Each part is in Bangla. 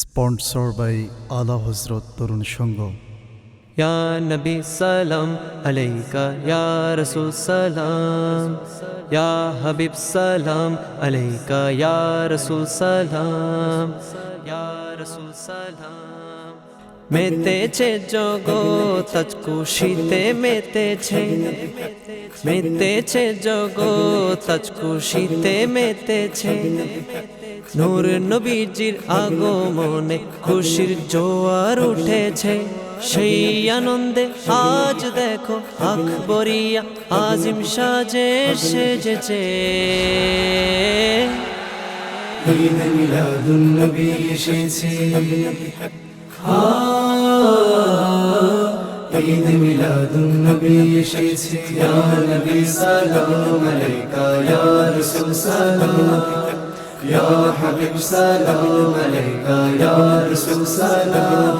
স্পন্সর বাই আলা হজরত তরুণ সঙ্গ। ইয়া নবী সালাম আলাইকা, ইয়া রসুল সালাম। ইয়া হাবিব সালাম আলাইকা, ইয়া রসুল সালাম। ইয়া রসুল সালাম। মেতেছে জগৎ তৎকুশিতে মেতেছে। মেতেছে জগৎ তৎকুশিতে মেতেছে। নূর নবীজির আগমনে খুশির জোয়ার উঠেছে। সেই আনন্দে আজ দেখো আকবরিয়া আজিম সাজে সেজেছে। নবী এসেছে। ইয়া হাবিব সালাম আলাইকা ইয়া রাসূল সালাম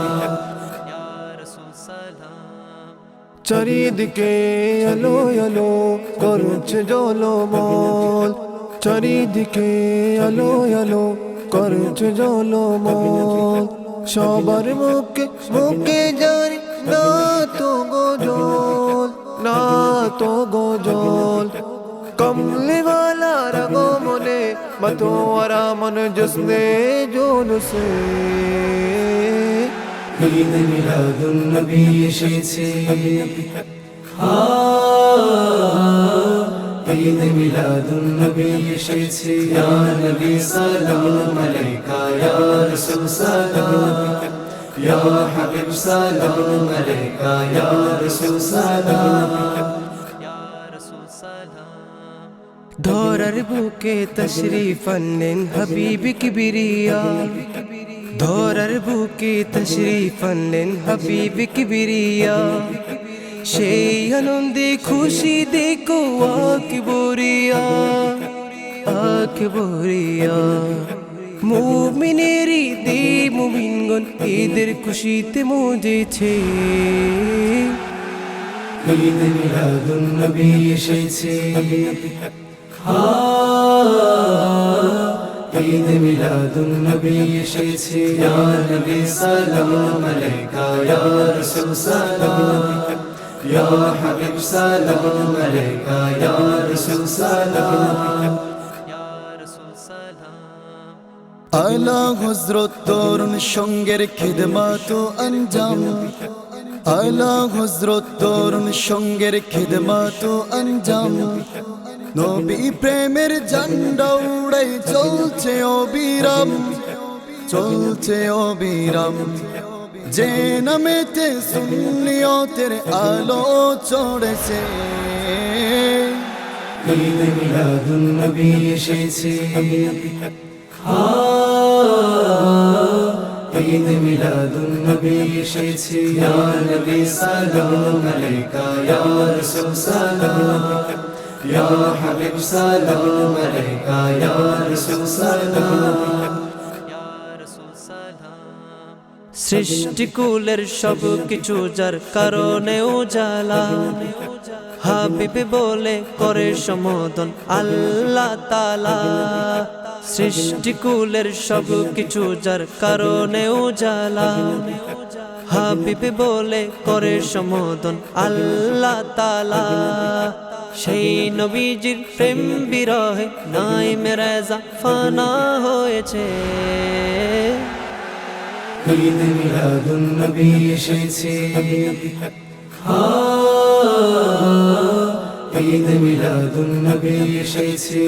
চারিদিকে আলো আলো করছে জলমল। চারিদিকে আলো আলো করছে জলমল। সবার মুখে মুখে জারি না তো গজল, না তো গজল। কমলিওয়ালা রগমনে মতোয়ারা মন জসনে জোনসে ঈদ মিলাদুন নবী এসেছে ঈদ মিলাদুন নবী এসেছে ইয়া নবী সালাম আলাইকা ইয়া রাসূল সালাম ইয়া হাবিব সালাম আলাইকা ইয়া রাসূল সালাম ধরার বুকে তশরিফ আনলেন হাবিব কিবিরিয়া ধরার বুকে তশরিফ আনলেন হাবিব কিবিরিয়া সেই আনন্দে খুশি দেখো আকবরিয়া আকবরিয়া মুমিনেরই দে মুমিনগণ ঈদের খুশিতে মজেছে ঈদ মিলাদুন নবী এসেছে ঈদ মিলাদুন নবী এসেছে ইয়া নবী সালাম আলাইকা ইয়া রাসূল সালাম ইয়া হাবিব সালাম আলাইকা ইয়া রাসূল সালাম আলা হজরত তরুণ সঙ্গের খিদমাত আঞ্জাম আলা হজরত তরুণ সঙ্গের খিদমাত আঞ্জাম নবী প্রেমের ঝান্ডা উড়াই চলছে অবিরাম চলছে অবিরাম। যে নামেতে সুন্নিয়তের আলো চড়েছে। নবী এসেছে। ঈদ মিলাদুন নবী এসেছে। ইয়া নবী সালাম আলাইকা, ইয়া রাসূল সালাম। সৃষ্টিকুলের সব কিছু যার কারণে উজালা। হাবিব বলে করে সমদন আল্লাহ তালা সৃষ্টিকুলের সব কিছু যার কারণে উজালা। হাবিব বলে করে সমদন আল্লাহ তালা সেই নবীজির প্রেম বিরহে নাই মেরাজা ফানা হয়েছে। ঈদ মিলাদুন নবী এসেছে। ঈদ মিলাদুন নবী এসেছে।